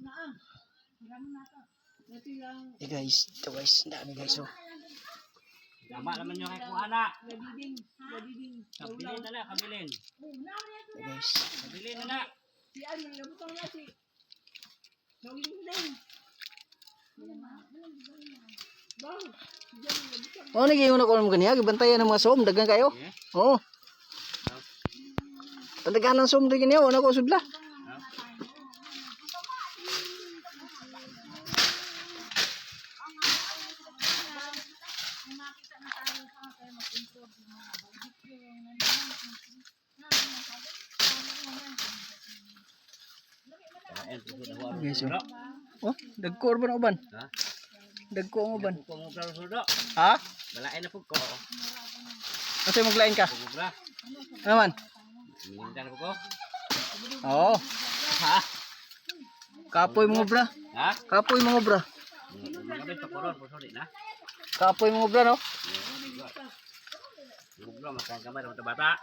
na ah. Na Eh guys, ito guys, ang dami guys oh. Tama naman yung kay Kuana. Kabilin na na, kabilin. Ito guys. Kabilin na na. Si ano, nabutang na si. Bang, diyan nabutang. Oh, nag-iwan ako ng ganyan, gibantayan ng mga som, dagang kayo. Eh? Oo. Oh. Tandagahan ng som din ganyan, wala ko sudla. Yes. Oh, dagko ba na uban? Ha? Dagko ang uban. Ha? Balain na po ko. Kasi maglain ka. Naman. Po ko. Oo. Ha? Kapoy mga bra. Ha? Kapoy mga bra. Mga. Kapoy mga bra no. Kumubra. Makan kamay ng bata.